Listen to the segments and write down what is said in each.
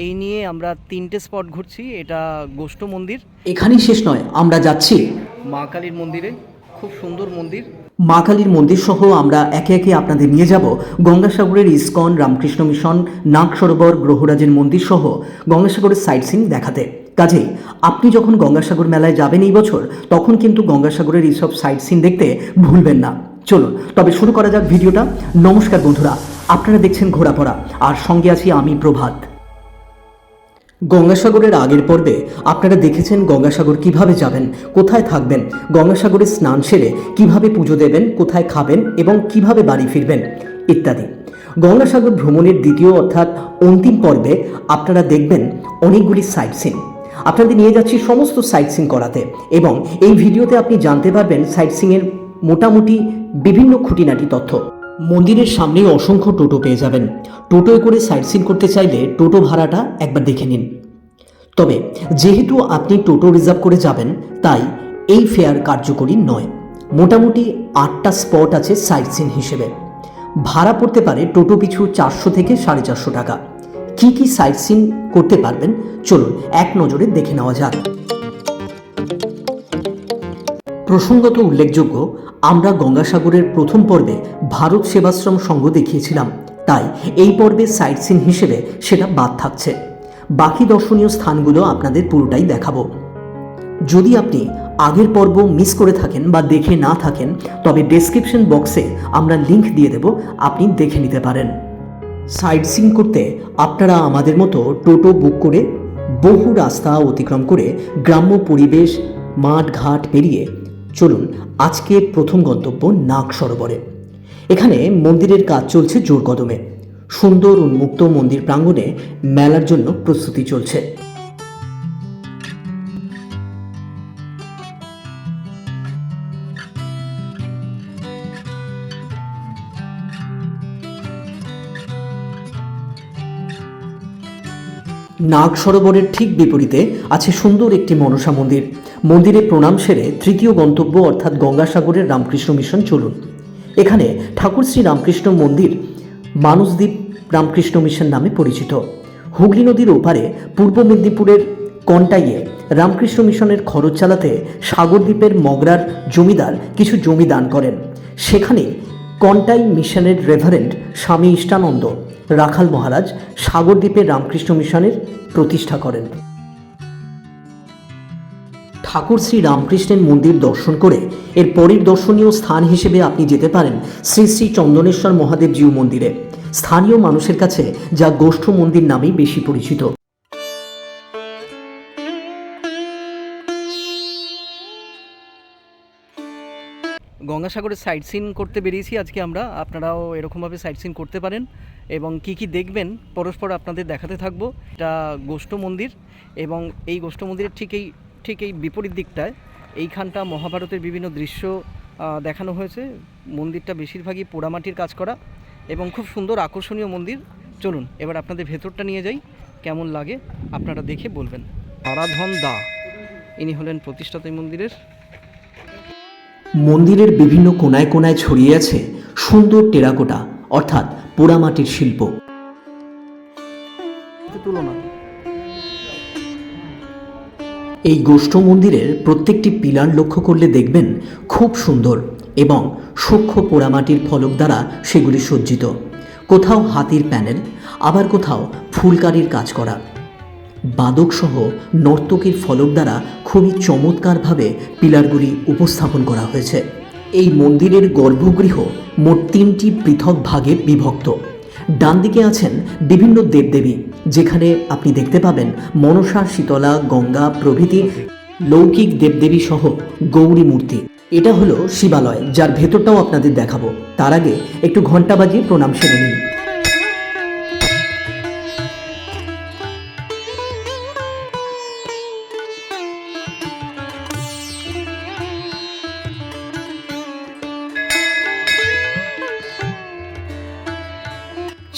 এই নিয়ে আমরা তিনটে স্পট ঘুরছি এটা গোষ্ঠ মন্দির। এখানেই শেষ নয় আমরা যাচ্ছি। মা কালীর মন্দিরে খুব সুন্দর মন্দির। মা কালীর মন্দির সহ আমরা একে একে আপনাদের নিয়ে যাব। গঙ্গাসাগরের ইস্কন রামকৃষ্ণ মিশন নাগ সরোবর গ্রহরাজের মন্দির সহ গঙ্গাসাগরের সাইট সিন দেখাতে। কাজেই আপনি যখন গঙ্গাসাগর মেলায় যাবেন এই বছর তখন কিন্তু গঙ্গাসাগরের এইসব সাইট সিন দেখতে ভুলবেন না। চলুন তবে শুরু করা যাক ভিডিওটা। নমস্কার বন্ধুরা আপনারা দেখছেন ঘোরাপড়া আর সঙ্গে আছি আমি প্রভাত। গঙ্গাসাগরের আগের পর্বে আপনারা দেখেছেন গঙ্গাসাগর কীভাবে যাবেন, কোথায় থাকবেন, গঙ্গাসাগরে স্নান সেরে কীভাবে পুজো দেবেন, কোথায় খাবেন এবং কীভাবে বাড়ি ফিরবেন ইত্যাদি। গঙ্গাসাগর ভ্রমণের দ্বিতীয় অর্থাৎ অন্তিম পর্বে আপনারা দেখবেন অনেকগুলি সাইট সিন আপনাদের নিয়ে যাচ্ছি সমস্ত সাইট সিন করাতে এবং এই ভিডিওতে আপনি জানতে পারবেন সাইট সিংয়ের মোটামুটি বিভিন্ন খুঁটিনাটি তথ্য। মন্দিরের সামনেই অসংখ্য টোটো পেয়ে যাবেন। টোটোয় করে সাইট সিন করতে চাইলে টোটো ভাড়াটা একবার দেখে নিন। তবে যেহেতু আপনি টোটো রিজার্ভ করে যাবেন, তাই এই ফেয়ার কার্যকরী নয়। মোটামুটি আটটা স্পট আছে সাইট সিন হিসেবে। ভাড়া পড়তে পারে টোটো পিছু চারশো থেকে সাড়ে চারশো টাকা। কি কি সাইট সিন করতে পারবেন, চলুন এক নজরে দেখে নেওয়া যাক। প্রসঙ্গত উল্লেখযোগ্য আমরা গঙ্গাসাগরের প্রথম পর্বে ভারত সেবাশ্রম সংঘ দেখিয়েছিলাম। তাই এই পর্বে সাইট সিন হিসেবে সেটা বাদ থাকছে। বাকি দর্শনীয় স্থানগুলো আপনাদের পুরোটাই দেখাবো। যদি আপনি আগের পর্ব মিস করে থাকেন বা দেখে না থাকেন, তবে ডেসক্রিপশন বক্সে আমরা লিংক দিয়ে দেব, আপনি দেখে নিতে পারেন। সাইট সিন করতে আপনারা আমাদের মতো টোটো বুক করে বহু রাস্তা অতিক্রম করে গ্রাম্য পরিবেশ মাঠ ঘাট পেরিয়ে চলুন আজকের প্রথম গন্তব্য নাগ সরোবরে। এখানে মন্দিরের কাজ চলছে জোর কদমে। সুন্দর উন্মুক্ত মন্দির প্রাঙ্গণে মেলার জন্য প্রস্তুতি চলছে। নাগ সরোবরের ঠিক বিপরীতে আছে সুন্দর একটি মনসা মন্দির। মন্দিরে প্রণাম সেরে তৃতীয় গন্তব্য অর্থাৎ গঙ্গাসাগরের রামকৃষ্ণ মিশন চলুন। এখানে ঠাকুর শ্রী রামকৃষ্ণ মন্দির মানসদ্বীপ রামকৃষ্ণ মিশন নামে পরিচিত। হুগলি নদীর ওপারে পূর্ব মেদিনীপুরের কন্টাইয়ে রামকৃষ্ণ মিশনের খরচ চালাতে সাগরদ্বীপের মগরার জমিদার কিছু জমি দান করেন। সেখানে কন্টাই মিশনের রেভারেন্ড স্বামী ইষ্টানন্দ রাখাল মহারাজ সাগরদ্বীপের রামকৃষ্ণ মিশনের প্রতিষ্ঠা করেন। ঠাকুর শ্রী রামকৃষ্ণের মন্দির দর্শন করে এর পরের দর্শনীয় স্থান হিসেবে আপনি যেতে পারেন শ্রী শ্রী চন্দনেশ্বর মহাদেব জিউ মন্দিরে। স্থানীয় মানুষের কাছে যা গোষ্ঠ মন্দির নামেই বেশি পরিচিত। গঙ্গাসাগরে সাইট সিন করতে বেরিয়েছি আজকে আমরা। আপনারাও এরকমভাবে সাইট সিন করতে পারেন এবং কি কি দেখবেন পরস্পর আপনাদের দেখাতে থাকব। এটা গোষ্ঠ মন্দির এবং এই গোষ্ঠ মন্দিরের ঠিক এই ঠিক এই বিপরীত দিকটায় এইখানটা মহাভারতের বিভিন্ন দৃশ্য দেখানো হয়েছে। মন্দিরটা বেশিরভাগই পোড়ামাটির কাজ করা এবং খুব সুন্দর আকর্ষণীয় মন্দির। চলুন এবার আপনাদের ভেতরটা নিয়ে যাই কেমন লাগে আপনারা দেখে বলবেন। আরাধন দা ইনি হলেন প্রতিষ্ঠাতা এই মন্দিরের। মন্দিরের বিভিন্ন কোনায় কোনায় ছড়িয়ে আছে সুন্দর টেরাকোটা অর্থাৎ পোড়ামাটির শিল্প। তুলনা। এই গোষ্ঠ মন্দিরের প্রত্যেকটি পিলার লক্ষ্য করলে দেখবেন খুব সুন্দর এবং সূক্ষ্ম পোড়ামাটির ফলক দ্বারা সেগুলি সজ্জিত। কোথাও হাতির প্যানেল, আবার কোথাও ফুলকারির কাজ করা। বাদকসহ নর্তকীর ফলক দ্বারা খুবই চমৎকারভাবে পিলারগুলি উপস্থাপন করা হয়েছে। এই মন্দিরের গর্ভগৃহ মোট তিনটি পৃথক ভাগে বিভক্ত। ডান দিকে আছেন বিভিন্ন দেবদেবী, যেখানে আপনি দেখতে পাবেন মনসা, শীতলা, গঙ্গা, প্রভৃতি লৌকিক দেবদেবী সহ গৌরী মূর্তি। এটা হলো শিবালয়, যার ভেতরটাও আপনাদের দেখাবো। তার আগে একটু ঘণ্টা বাজিয়ে প্রণাম সেরে নিন।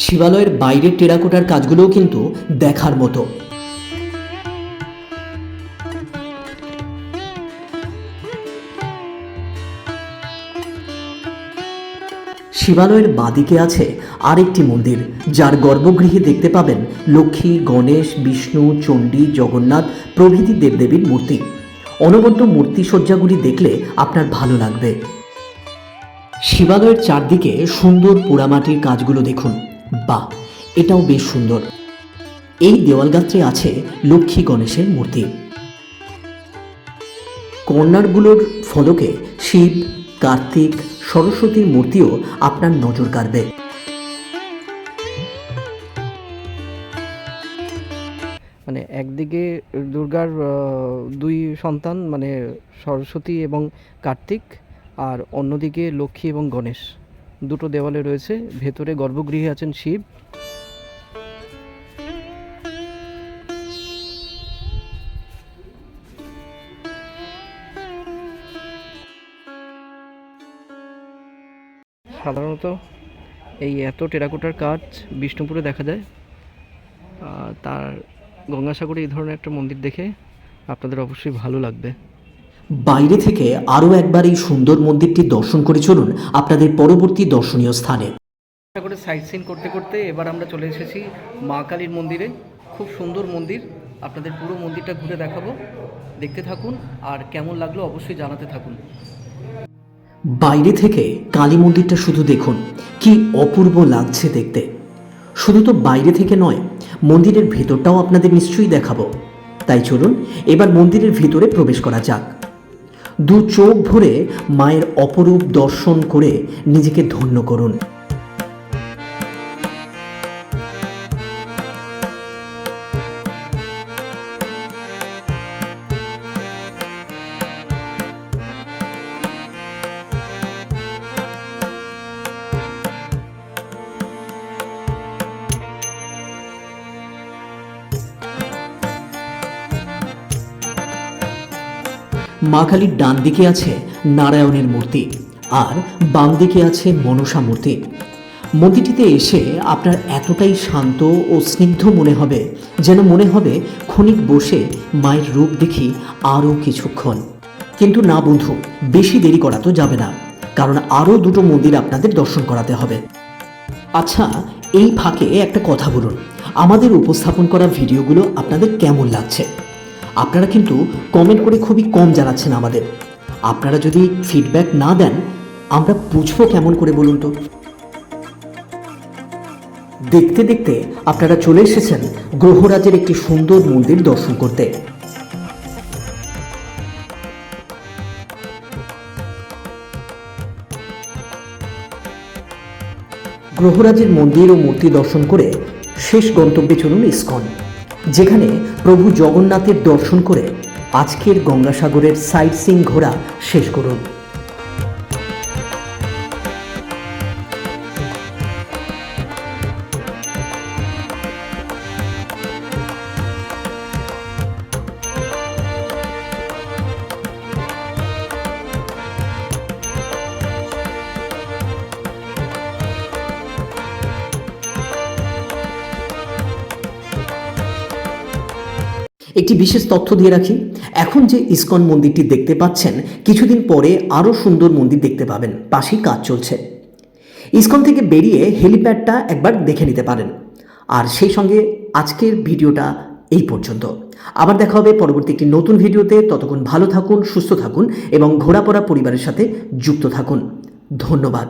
শিবালয়ের বাইরের টেরাকোটার কাজগুলোও কিন্তু দেখার মতো। শিবালয়ের বাদিকে আছে আরেকটি মন্দির, যার গর্ভগৃহে দেখতে পাবেন লক্ষ্মী, গণেশ, বিষ্ণু, চণ্ডী, জগন্নাথ প্রভৃতি দেবদেবীর মূর্তি। অনবদ্য মূর্তি মূর্তিসজ্জাগুলি দেখলে আপনার ভালো লাগবে। শিবালয়ের চারদিকে সুন্দর পোড়ামাটির কাজগুলো দেখুন। বাহ, এটাও বেশ সুন্দর। এই দেওয়ালগাত্রে আছে লক্ষ্মী গণেশের মূর্তি। কর্নারগুলোর ফলকে শিব, কার্তিক, সরস্বতীর মূর্তিও আপনার নজর কাড়বে। মানে একদিকে দুর্গার দুই সন্তান মানে সরস্বতী এবং কার্তিক, আর অন্যদিকে লক্ষ্মী এবং গণেশ। দুটো দেওয়ালে রয়েছে। ভেতরে গর্ভগৃহে আছেন শিব। সাধারণত এই এত টেরাকোটার কাজ বিষ্ণুপুরে দেখা যায়। তার গঙ্গাসাগরে এই ধরনের একটা মন্দির দেখে আপনাদের অবশ্যই ভালো লাগবে। বাইরে থেকে আরও একবার এই সুন্দর মন্দিরটি দর্শন করে চলুন আপনাদের পরবর্তী দর্শনীয় স্থানে। করে সাইট সিন করতে করতে এবার আমরা চলে এসেছি মা কালীর মন্দিরে। খুব সুন্দর মন্দির। আপনাদের পুরো মন্দিরটা ঘুরে দেখাবো। দেখতে থাকুন আর কেমন লাগল অবশ্যই জানাতে থাকুন। বাইরে থেকে কালী মন্দিরটা শুধু দেখুন কি অপূর্ব লাগছে দেখতে। শুধু তো বাইরে থেকে নয় মন্দিরের ভেতরটাও আপনাদের নিশ্চয়ই দেখাবো। তাই চলুন এবার মন্দিরের ভিতরে প্রবেশ করা যাক। দু চোখ ভরে মায়ের অপরূপ দর্শন করে নিজেকে ধন্য করুন। মা কালীর ডান দিকে আছে নারায়ণের মূর্তি আর বাম দিকে আছে মনসা মূর্তি। মন্দিরটিতে এসে আপনার এতটাই শান্ত ও স্নিগ্ধ মনে হবে যেন মনে হবে ক্ষণিক বসে মায়ের রূপ দেখি আরও কিছুক্ষণ। কিন্তু না বন্ধু, বেশি দেরি করা তো যাবে না, কারণ আরও দুটো মন্দির আপনাদের দর্শন করাতে হবে। আচ্ছা এই ফাঁকে একটা কথা বলুন, আমাদের উপস্থাপন করা ভিডিওগুলো আপনাদের কেমন লাগছে? আপনারা কিন্তু কমেন্ট করে খুবই কম জানাচ্ছেন আমাদের। আপনারা যদি ফিডব্যাক না দেন, আমরা বুঝব কেমন করে বলুন তো? দেখতে দেখতে আপনারা চলে এসেছেন গ্রহরাজের একটি সুন্দর মন্দির দর্শন করতে। গ্রহরাজের মন্দির ও মূর্তি দর্শন করে শেষ গন্তব্যে চলুন ইস্কন। যেখানে প্রভু জগন্নাথের দর্শন করে আজকের গঙ্গাসাগরের সাইট সিং ঘোরা শেষ করুন। একটি বিশেষ তথ্য দিয়ে রাখি। এখন যে ইসকন মন্দিরটি দেখতে পাচ্ছেন, কিছুদিন পরে আরও সুন্দর মন্দির দেখতে পাবেন। পাশেই কাজ চলছে। ইসকন থেকে বেরিয়ে হেলিপ্যাডটা একবার দেখে নিতে পারেন। আর সেই সঙ্গে আজকের ভিডিওটা এই পর্যন্ত। আবার দেখা হবে পরবর্তী একটি নতুন ভিডিওতে। ততক্ষণ ভালো থাকুন, সুস্থ থাকুন এবং ঘোরাপড়া পরিবারের সাথে যুক্ত থাকুন। ধন্যবাদ।